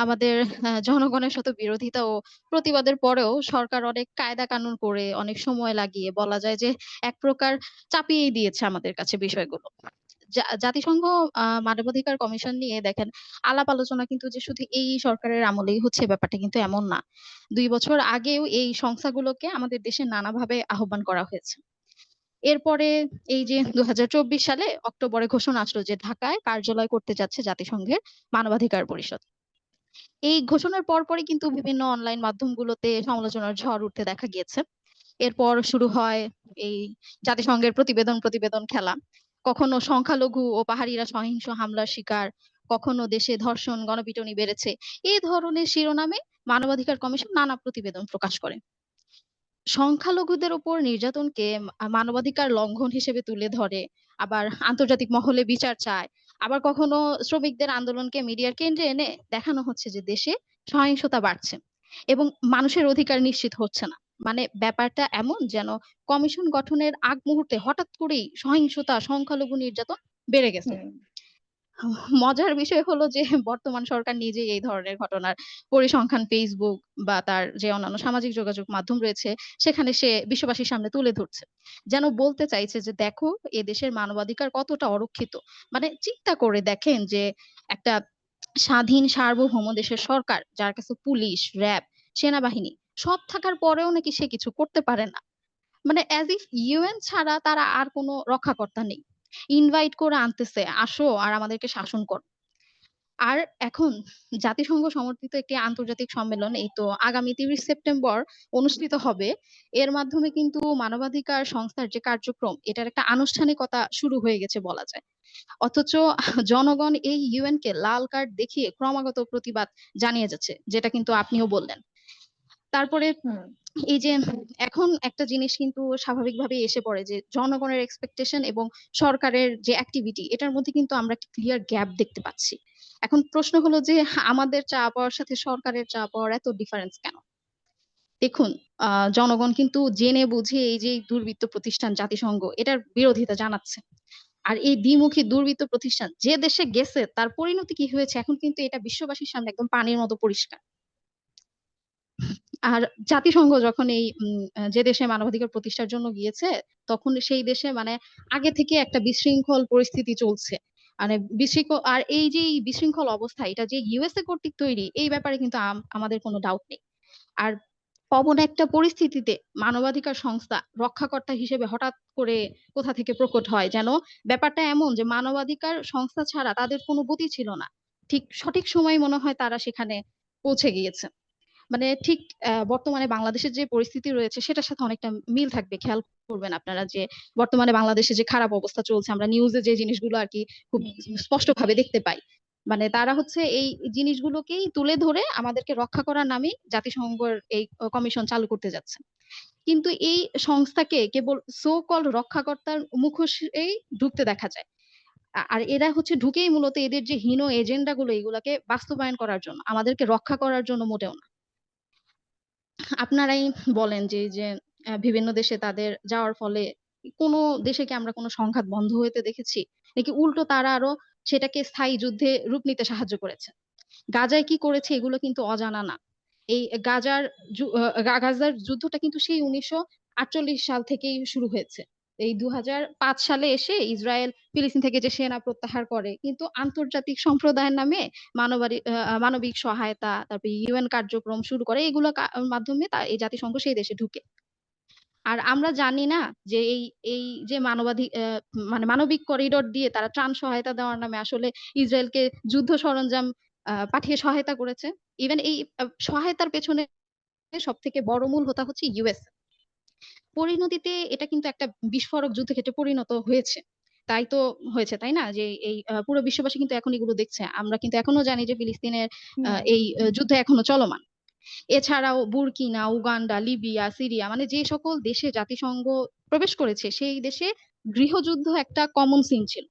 আমাদের জনগণের সাথে বিরোধিতা ও প্রতিবাদের পরেও সরকার অনেক কায়দা কানুন করে অনেক সময় লাগিয়ে বলা যায় যে এক প্রকার চাপিয়েই দিয়েছে আমাদের কাছে বিষয়গুলো। জাতিসংঘ মানবাধিকার কমিশন নিয়ে দেখেন, আলাপ আলোচনা কিন্তু যে শুধু এই সরকারের আমলেই হচ্ছে ব্যাপারটা কিন্তু এমন না। দুই বছর আগেও এই সংস্থাগুলোকে আমাদের দেশে নানাভাবে আহ্বান করা হয়েছে। এরপরে এই যে ২০২৪ সালে অক্টোবরে ঘোষণা আসলো যে ঢাকায় কার্যালয় করতে যাচ্ছে জাতিসংঘের মানবাধিকার পরিষদ। এই ঘোষণার পরপরই কিন্তু বিভিন্ন অনলাইন মাধ্যমগুলোতে সমালোচনার ঝড় উঠতে দেখা গিয়েছে। এরপর শুরু হয় এই জাতিসংঘের প্রতিবেদন, প্রতিবেদন খেলা। কখনো সংখ্যালঘু ও পাহাড়িরা সহিংস হামলার শিকার, কখনো দেশে ধর্ষণ, গণপিটনি বেড়েছে। এ ধরনের শিরোনামে মানবাধিকার কমিশন নানা প্রতিবেদন প্রকাশ করে। সংখ্যালঘুদের উপর নির্যাতনকে মানবাধিকার লঙ্ঘন হিসেবে তুলে ধরে, আবার আন্তর্জাতিক মহলে বিচার চায়। আবার কখনো শ্রমিকদের আন্দোলনকে মিডিয়ার কেন্দ্রে এনে দেখানো হচ্ছে যে দেশে সহিংসতা বাড়ছে এবং মানুষের অধিকার নিশ্চিত হচ্ছে না। মানে ব্যাপারটা এমন যেন কমিশন গঠনের আগ মুহূর্তে হঠাৎ করেই সহিংসতা, সংখ্যালঘু নির্যাতন বেড়ে গেছে। মজার বিষয় হলো যে বর্তমান সরকার নিজেই এই ধরনের ঘটনার পরিসংখ্যান Facebook বা তার যে অন্যান্য সামাজিক যোগাযোগ মাধ্যম রয়েছে সেখানে সে বিশ্ববাসীর সামনে তুলে ধরছে। যেন বলতে চাইছে যে দেখো এদেশের মানবাধিকার কতটা অরক্ষিত। মানে চিন্তা করে দেখেন যে একটা স্বাধীন সার্বভৌম দেশের সরকার যার কাছে পুলিশ, র‍্যাব, সেনাবাহিনী সব থাকার পরেও নাকি সে কিছু করতে পারে না। মানে as if UN ছাড়া তারা আর কোনো রক্ষাকর্তা নেই। ইনভাইট করে আনতেছে, "আসো আর আমাদেরকে শাসন করো।" আর এখন জাতিসংঘ সমর্থিত একটি আন্তর্জাতিক সম্মেলন এই তো আগামী ৩০ সেপ্টেম্বর অনুষ্ঠিত হবে। এর মাধ্যমে কিন্তু মানবাধিকার সংস্থার যে কার্যক্রম এটার একটা আনুষ্ঠানিকতা শুরু হয়ে গেছে বলা যায়। অথচ জনগণ এই UN কে লাল কার্ড দেখিয়ে ক্রমাগত প্রতিবাদ জানিয়ে যাচ্ছে। যেটা কিন্তু আপনিও বললেন। তারপরে। এই যে এখন একটা জিনিস কিন্তু স্বাভাবিকভাবেই এসে পড়ে যে জনগণের এক্সপেকটেশন এবং সরকারের যে অ্যাক্টিভিটি এটার মধ্যে কিন্তু আমরা একটা ক্লিয়ার গ্যাপ দেখতে পাচ্ছি। এখন প্রশ্ন হলো যে আমাদের চা পাওয়ার সাথে সরকারের চা পাওয়ার এত ডিফারেন্স কেন? দেখুন জনগণ কিন্তু জেনে বুঝে এই যে দুর্বৃত্ত প্রতিষ্ঠান জাতিসংঘ, এটার বিরোধিতা জানাচ্ছে। আর এই দ্বিমুখী দুর্বৃত্ত প্রতিষ্ঠান, যে দেশে গেছে, তার পরিণতি কি হয়েছে এখন কিন্তু এটা বিশ্ববাসীর সামনে একদম পানির মতো পরিষ্কার। আর জাতিসংঘ যখন এই যে দেশে মানবাধিকার প্রতিষ্ঠার জন্য গিয়েছে, তখন সেই দেশে মানে আগে থেকে একটা বিশৃঙ্খল পরিস্থিতি চলছে। মানে বিশৃঙ্খ আর এই যে বিশৃঙ্খল অবস্থা এটা যে ইউএসএ কর্তৃক তৈরি এই ব্যাপারে কিন্তু আমাদের কোনো ডাউট নেই। আর পবন একটা পরিস্থিতিতে মানবাধিকার সংস্থা রক্ষাকর্তা হিসেবে হঠাৎ করে কোথা থেকে প্রকট হয় যেন ব্যাপারটা এমন যে মানবাধিকার সংস্থা ছাড়া তাদের কোনো গতি ছিল না। ঠিক সঠিক সময় মনে হয় তারা সেখানে পৌঁছে গিয়েছে। মানে ঠিক বর্তমানে বাংলাদেশের যে পরিস্থিতি রয়েছে সেটার সাথে অনেকটা মিল থাকবে। খেয়াল করবেন আপনারা যে বর্তমানে বাংলাদেশে যে খারাপ অবস্থা চলছে আমরা নিউজে যে জিনিসগুলো আরকি খুব হুম। স্পষ্টভাবে দেখতে পাই। মানে তারা হচ্ছে এই জিনিসগুলোকেই তুলে ধরে আমাদেরকে রক্ষা করার নামেই জাতিসংঘের এই কমিশন চালু করতে যাচ্ছে। কিন্তু এই সংস্থাকে কেবল সো কল্ড রক্ষাকর্তার মুখোশেই ঢুকতে দেখা যায়। আর এরা হচ্ছে ঢুকেই মূলত এদের যে হীন এজেন্ডা গুলো এগুলাকে বাস্তবায়ন করার জন্য। আমাদেরকে রক্ষা করার জন্য মোটেও না। আপনারাই বলেন যে যে বিভিন্ন দেশে তাদের যাওয়ার ফলে কোন দেশে কি আমরা কোন সংঘাত বন্ধ হইতে দেখেছি? নাকি উল্টো তারা আরও সেটাকে স্থায়ী যুদ্ধে রূপ নিতে সাহায্য করেছে? গাজায় কি করেছে এগুলো কিন্তু অজানা না। এই গাজার গাজার যুদ্ধটা কিন্তু সেই ১৯৪৮ সাল থেকেই শুরু হয়েছে। এই ২০০৫ সালে এসে ইসরায়েল ফিলিস্তিন থেকে যে সেনা প্রত্যাহার করে কিন্তু আন্তর্জাতিক সম্প্রদায়ের নামে মানবিক সহায়তা, তারপরে UN কার্যক্রম শুরু করে এগুলো মাধ্যমে এই জাতিসংঘ সেই দেশে ঢুকে। আর আমরা জানি না যে এই এই যে মানবাধিক মানে মানবিক করিডোর দিয়ে তারা ত্রাণ সহায়তা দেওয়ার নামে আসলে ইসরায়েলকে যুদ্ধ সরঞ্জাম পাঠিয়ে সহায়তা করেছে। ইভেন এই সহায়তার পেছনে সব থেকে বড় মূল হোতা হচ্ছে US পরিণতিতে এটা কিন্তু একটা বিস্ফোরক যুদ্ধক্ষেত্রে পরিণত হয়েছে। তাই তো হয়েছে, তাই না? যে এই পুরো বিশ্ববাসী কিন্তু এখন এগুলো দেখছে। আমরা কিন্তু এখনও জানি যে ফিলিস্তিনের। এই যুদ্ধ এখনও চলমান। এছাড়াও বুরকিনা, উগান্ডা, লিবিয়া, সিরিয়া মানে যে সকল দেশে জাতিসংঘ প্রবেশ করেছে সেই দেশে গৃহযুদ্ধ একটা কমন সিন ছিল।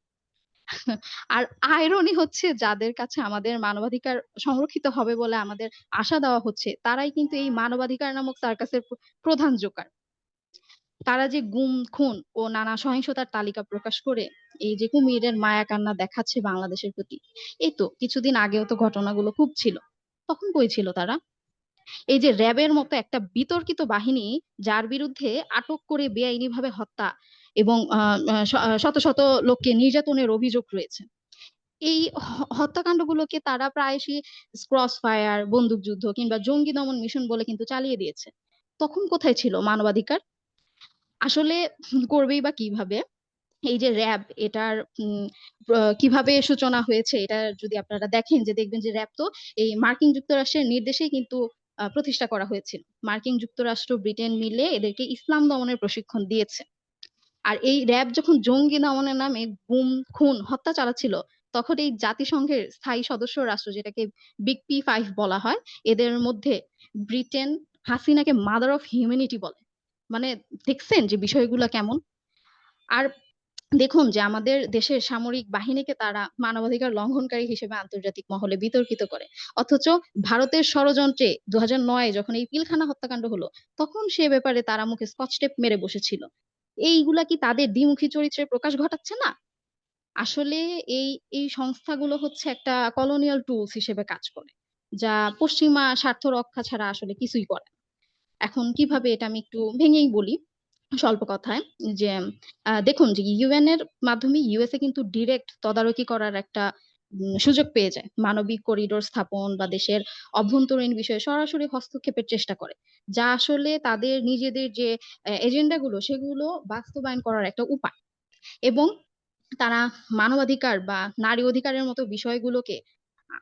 আর আইরনি হচ্ছে যাদের কাছে আমাদের মানবাধিকার সংরক্ষিত হবে বলে আমাদের আশা দেওয়া হচ্ছে, তারাই কিন্তু এই মানবাধিকার নামক সার্কাসের প্র প্রধান জোকার। তারা যে গুম, খুন ও নানা সহিংসতার তালিকা প্রকাশ করে এই যে কুমিরের মায়া কান্না দেখাচ্ছে বাংলাদেশের প্রতি। এই তো কিছুদিন আগেও তো ঘটনাগুলো খুব ছিল। তখন কই ছিল তারা? এই যে র‍্যাবের মতো একটা বিতর্কিত বাহিনী যার বিরুদ্ধে আটক করে বেআইনিভাবে হত্যা এবং শত, শত লোককে নির্যাতনের অভিযোগ রয়েছে। এই হত্যাকাণ্ডগুলোকে তারা প্রায়শই ক্রস ফায়ার, বন্দুকযুদ্ধ কিংবা জঙ্গি দমন মিশন বলে কিন্তু চালিয়ে দিয়েছে। তখন কোথায় ছিল মানবাধিকার? আসলে করবেই বা কীভাবে? এই যে র‍্যাব এটার কীভাবে সূচনা হয়েছে এটা যদি আপনারা দেখেন যে দেখবেন যে র‍্যাব তো এই মার্কিন যুক্তরাষ্ট্রের নির্দেশেই কিন্তু প্রতিষ্ঠা করা হয়েছিল। মার্কিন যুক্তরাষ্ট্র, ব্রিটেন মিলে এদেরকে ইসলাম দমনের প্রশিক্ষণ দিয়েছে। আর এই র‍্যাব যখন জঙ্গি দমনের নামে গুম, খুন, হত্যা চালাচ্ছিল, তখন এই জাতিসংঘের স্থায়ী সদস্য রাষ্ট্র যেটাকে বিগ পি5 বলা হয়, এদের মধ্যে ব্রিটেন হাসিনাকে মাদার অফ হিউম্যানিটি বলে। মানে দেখছেন যে বিষয়গুলা কেমন? আর দেখুন যে আমাদের দেশের সামরিক বাহিনীকে তারা মানবাধিকার লঙ্ঘনকারী হিসেবে আন্তর্জাতিক মহলে বিতর্কিত করে। অথচ ভারতের ষড়যন্ত্রে ২০০৯ এ যখন এই পিলখানা হত্যাকাণ্ড হলো, তখন সে ব্যাপারে তারা মুখে স্কচ টেপ মেরে বসেছিল। এইগুলা কি তাদের দ্বিমুখী চরিত্রের প্রকাশ ঘটাচ্ছে না? আসলে এই, এই সংস্থাগুলো হচ্ছে একটা কলোনিয়াল টুলস হিসেবে কাজ করে। যা পশ্চিমা স্বার্থ রক্ষা ছাড়া আসলে কিছুই করে। এখন কীভাবে এটা আমি একটু ভেঙেই বলি স্বল্প কথায় যে দেখুন যে ইউএন এর মাধ্যমে ইউএসএ কিন্তু ডিরেক্ট তদারকি করার একটা সুযোগ পেয়ে যায়। মানবিক করিডোর স্থাপন বা দেশের অভ্যন্তরীণ বিষয়ে সরাসরি হস্তক্ষেপের চেষ্টা করে। যা আসলে তাদের নিজেদের যে, এ এজেন্ডা গুলো সেগুলো বাস্তবায়ন করার একটা উপায়। এবং তারা মানবাধিকার বা নারী অধিকারের মতো বিষয়গুলোকে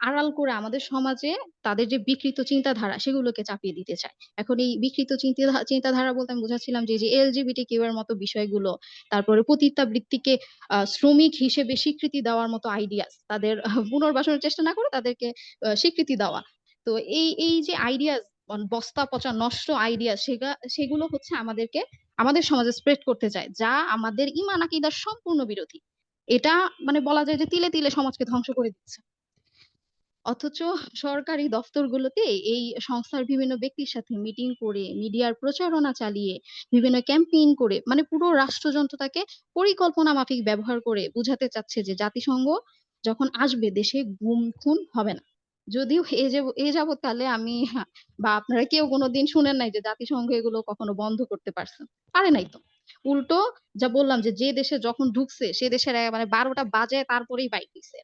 আড়াল করে আমাদের সমাজে তাদের যে বিকৃত চিন্তাধারা সেগুলোকে চাপিয়ে দিতে চায়। এখন এই বিকৃত চিন্তিধা চিন্তাধারা বলতে আমি বোঝাচ্ছিলাম যে, যে এলজিবিটিকিউ এর মতো বিষয়গুলো, তারপরে পতিতাবৃত্তিকে শ্রমিক হিসেবে স্বীকৃতি দেওয়ার মতো আইডিয়াস, তাদের পুনর্বাসনের চেষ্টা না করে তাদেরকে স্বীকৃতি দেওয়া। তো এই, এই যে আইডিয়াস বস্তা পচা নষ্ট আইডিয়া সেগা সেগুলো হচ্ছে আমাদেরকে আমাদের সমাজে স্প্রেড করতে চায়। যা আমাদের ঈমান আকিদার সম্পূর্ণ বিরোধী। এটা মানে বলা যায় যে তিলে, তিলে সমাজকে ধ্বংস করে দিচ্ছে। অথচ সরকারি দফতরগুলোতে এই সংস্থার বিভিন্ন ব্যক্তির সাথে মিটিং করে, মিডিয়ার প্রচারণা চালিয়ে, বিভিন্ন ক্যাম্পেইন করে মানে পুরো রাষ্ট্রযন্ত্রটাকে পরিকল্পনা মাফিক ব্যবহার করে বুঝাতে চাচ্ছে যে জাতিসংঘ যখন আসবে দেশে গুম, খুন হবে না। যদিও এ এ যাবৎকালে আমি বা আপনারা কেউ কোনোদিন শুনেন নাই যে জাতিসংঘ এগুলো কখনো বন্ধ করতে পারছে। পারে নাই তো। উল্টো যা বললাম যে, যে দেশে যখন ঢুকছে সে দেশের এ মানে ১২ টা বাজায় তারপরেই বাইর হইছে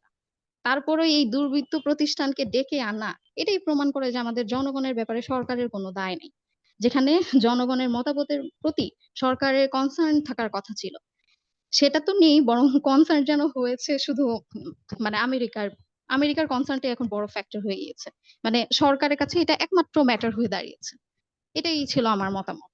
এরা। তারপরেও এই দুর্বৃত্ত প্রতিষ্ঠানকে ডেকে আনা, এটাই প্রমাণ করে যে আমাদের জনগণের ব্যাপারে সরকারের কোনো দায় নেই। যেখানে জনগণের মতামতের প্রতি সরকারের কনসার্ন থাকার কথা ছিল। সেটা তো নেই বরং কনসার্ন যেন হয়েছে শুধু মানে আমেরিকার, আমেরিকার কনসার্ন টাই এখন বড় ফ্যাক্টর হয়ে গিয়েছে। মানে সরকারের কাছে এটা একমাত্র ম্যাটার হয়ে দাঁড়িয়েছে। এটাই ছিল আমার মতামত।